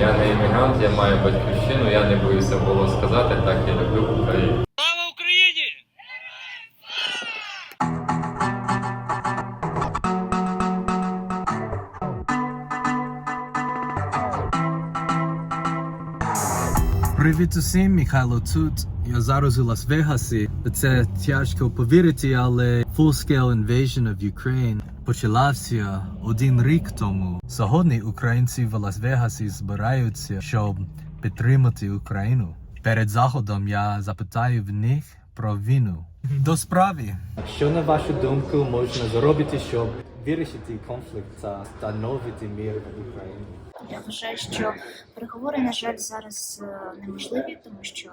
Я не іммігрант, я маю батьківщину, я не боюся було сказати, так я люблю Україну. Слава Україні! Привіт усім, Михайло тут. Я зараз у Лас-Вегасі. Це тяжко повірити, але full-scale invasion of Ukraine почалася один рік тому. Сьогодні українці в Лас-Вегасі збираються, щоб підтримати Україну. Перед заходом я запитаю в них про війну. До справи. Що на вашу думку можна зробити, щоб вирішити конфлікт та встановити мир в Україні? Я вважаю, що переговори, на жаль, зараз е, неможливі, тому що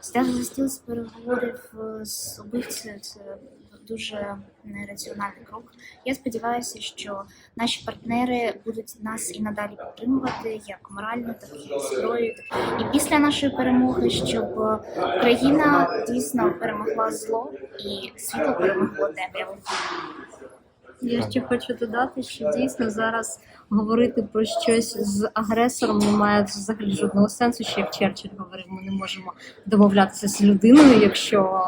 сідати за стіл з переговорів е, з убивцею це дуже нераціональний крок. Я сподіваюся, що наші партнери будуть нас і надалі підтримувати як морально, так і зброєю. І після нашої перемоги, щоб Україна дійсно перемогла зло і світло перемогло темряву. Я ще хочу додати, що дійсно зараз говорити про щось з агресором немає взагалі жодного сенсу. Ще як Черчилль говорив, ми не можемо домовлятися з людиною, якщо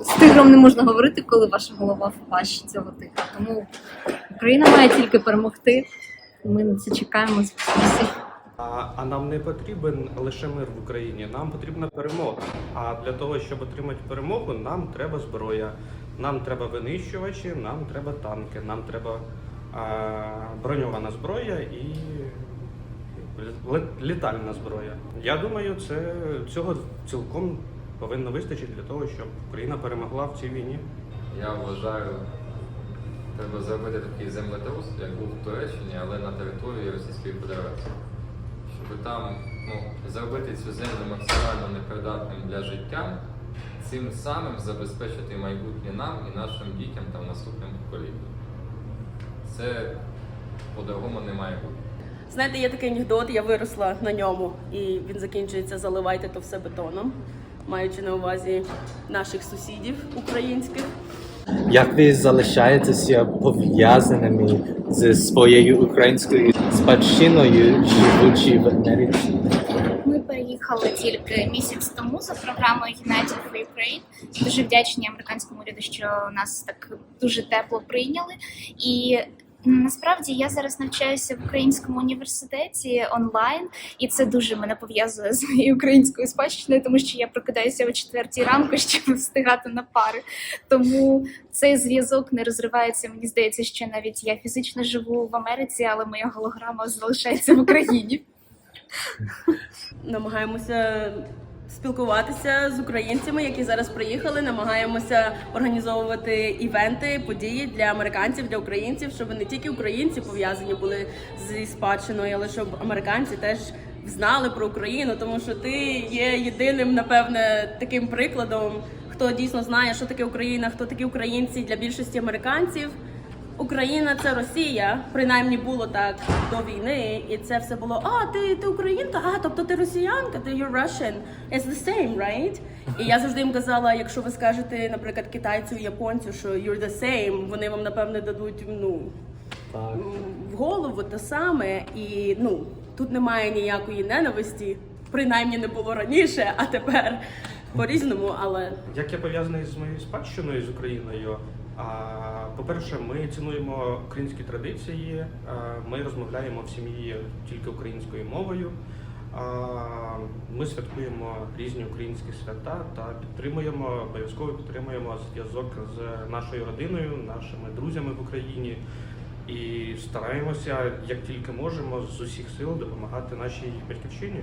з тигром не можна говорити, коли ваша голова в пащі цього тигра. Тому Україна має тільки перемогти. Ми на це чекаємо. А, а нам не потрібен лише мир в Україні, нам потрібна перемога. А для того, щоб отримати перемогу, нам треба зброя, нам треба винищувачі, нам треба танки, нам треба а, броньована зброя і літальна зброя. Я думаю, це цього цілком повинно вистачити для того, щоб Україна перемогла в цій війні. Я вважаю, треба зробити такий землетрус, як був в Туреччині, але на території Російської Федерації. Щоб там ну, зробити цю землю максимально непридатним для життя, цим самим забезпечити майбутнє нам і нашим дітям та наступним поколінням. Це по-другому не має бути. Знаєте, є такий анекдот, я виросла на ньому, і він закінчується заливайте то все бетоном, маючи на увазі наших сусідів українських. Як ви залишаєтеся пов'язаними зі своєю українською спадщиною, живучи в Америці? Ми переїхали тільки місяць тому за програмою United for Ukraine. Дуже вдячні американському уряду, що нас так дуже тепло прийняли. І насправді я зараз навчаюся в українському університеті онлайн, і це дуже мене пов'язує з моєю українською спадщиною, тому що я прокидаюся о четвертій ранку, щоб встигати на пари. Тому цей зв'язок не розривається. Мені здається, що навіть я фізично живу в Америці, але моя голограма залишається в Україні. Намагаємося спілкуватися з українцями, які зараз приїхали. Намагаємося організовувати івенти, події для американців, для українців, щоб не тільки українці пов'язані були зі спадщиною, але щоб американці теж знали про Україну, тому що ти є єдиним, напевне, таким прикладом, хто дійсно знає, що таке Україна, хто такі українці для більшості американців. Україна це Росія, принаймні було так до війни, і це все було а ти, ти українка, а тобто ти росіянка, ти you're Russian. It's the same, right? І я завжди їм казала, якщо ви скажете, наприклад, китайцю, японцю, що you're the same, вони вам напевне дадуть ну Так. в голову те саме, і ну тут немає ніякої ненависті, принаймні не було раніше, а тепер по-різному, але Як я пов'язаний з моєю спадщиною з Україною? А, По-перше, ми цінуємо українські традиції, ми розмовляємо в сім'ї тільки українською мовою. Ми святкуємо різні українські свята та підтримуємо, обов'язково підтримуємо зв'язок з нашою родиною, нашими друзями в Україні і стараємося, як тільки можемо, з усіх сил допомагати нашій батьківщині.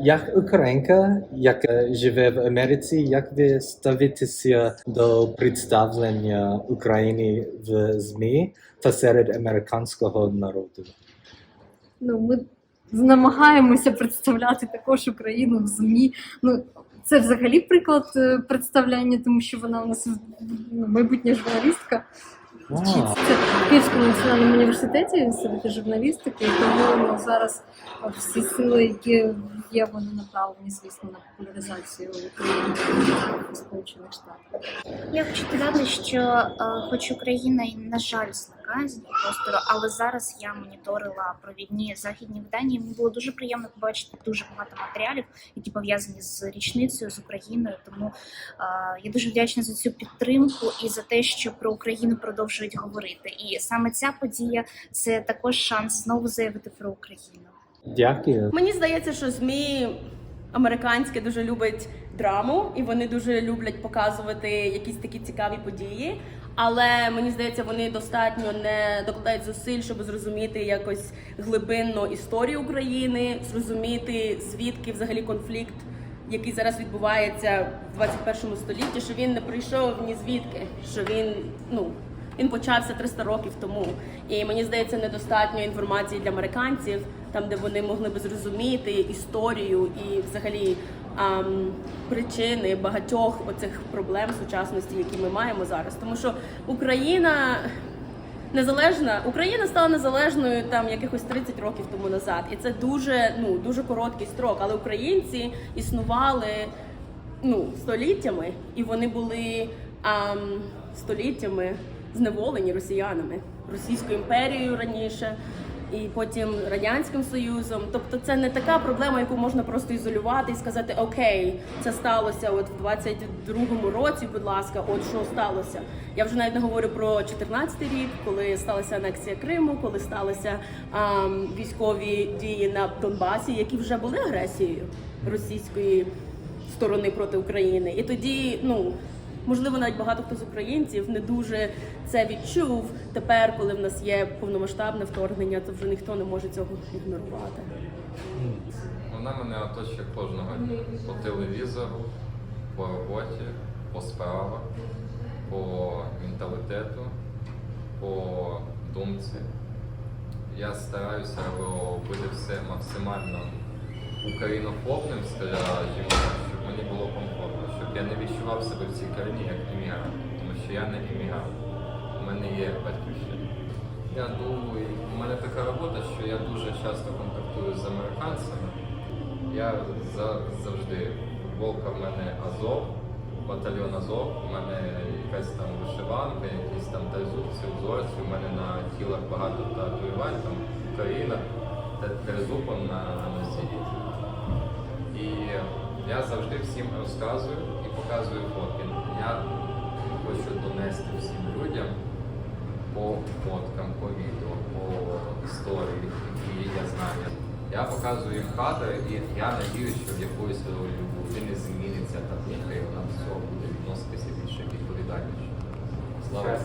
Як українка, яка живе в Америці, як ви ставитеся до представлення України в ЗМІ та серед американського народу? Ну, ми намагаємося представляти також Україну в ЗМІ. Ну, це взагалі приклад е, представляння, тому що вона у нас ну, майбутня журналістка. Вчиться в Київському національному університеті інституті журналістики, і тому ну, зараз всі сили, які є, вони направлені, звісно, на популяризацію України в Сполучених Штатах. Я хочу додати, що е, хоч Україна і на жаль знаю простору, але зараз я моніторила провідні західні видання. і Мені було дуже приємно побачити дуже багато матеріалів, які пов'язані з річницею з Україною. Тому е, я дуже вдячна за цю підтримку і за те, що про Україну продовжують говорити. І саме ця подія це також шанс знову заявити про Україну. Дякую. Мені здається, що ЗМІ американське дуже любить драму, і вони дуже люблять показувати якісь такі цікаві події. Але мені здається, вони достатньо не докладають зусиль, щоб зрозуміти якось глибинно історію України, зрозуміти звідки взагалі конфлікт, який зараз відбувається в 21 столітті, що він не прийшов ні звідки, що він ну він почався 300 років тому. І мені здається, недостатньо інформації для американців, там де вони могли би зрозуміти історію і взагалі ам, причини багатьох оцих проблем сучасності, які ми маємо зараз. Тому що Україна незалежна, Україна стала незалежною там якихось 30 років тому назад, і це дуже ну дуже короткий строк. Але українці існували ну, століттями, і вони були ам, століттями зневолені росіянами, Російською імперією раніше, і потім Радянським Союзом. Тобто це не така проблема, яку можна просто ізолювати і сказати: Окей, це сталося от в 22-му році, будь ласка, от що сталося. Я вже навіть не говорю про 14-й рік, коли сталася анексія Криму, коли сталися ам, військові дії на Донбасі, які вже були агресією російської сторони проти України. І тоді, ну можливо, навіть багато хто з українців не дуже це відчув. Тепер, коли в нас є повномасштабне вторгнення, то вже ніхто не може цього ігнорувати. Вона мене оточує кожного дня по телевізору, по роботі, по справах, по менталітету, по думці. Я стараюся робити все максимально українофобним, скажімо, щоб мені було комфортно, щоб я не відчував себе в цій країні як іммігрант, тому що я не іммігрант. У мене є батьківщина. Я думаю, у мене така робота, що я дуже часто контактую з американцями. Я за- завжди футболка в мене Азов, батальйон Азов, у мене якась там вишиванка, якісь там тризубці, узорці, у мене на тілах багато татуювань, там Україна, тризубом на я завжди всім розказую і показую фотки. Я хочу донести всім людям по фоткам, по відео, по історії, які я знаю. Я показую їм кадри, і я надію, що в якоїсь людини зміниться та думка, і вона все буде відноситися більше відповідальніше. Слава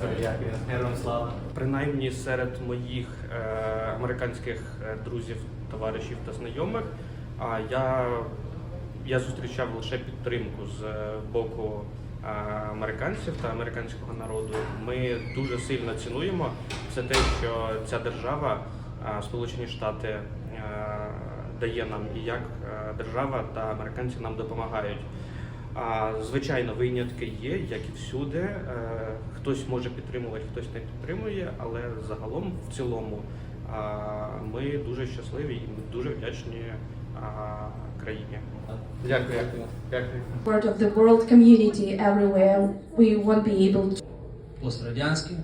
Героям слава. Принаймні серед моїх е, американських е, друзів, товаришів та знайомих, а я, я зустрічав лише підтримку з е, боку е, американців та американського народу. Ми дуже сильно цінуємо це те, що ця держава, е, Сполучені Штати, дає нам і як держава та американці нам допомагають. Звичайно, винятки є, як і всюди. Хтось може підтримувати, хтось не підтримує, але загалом, в цілому, ми дуже щасливі і дуже вдячні країні. Дякую. Дякую. part of the world community everywhere, we won't be able to пострадянський.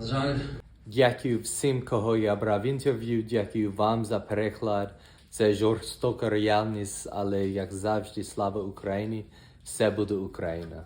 На жаль, Дякую всім, кого я брав інтерв'ю. Дякую вам за переклад. Це жорстока реальність, але як завжди, слава Україні. Все буде Україна.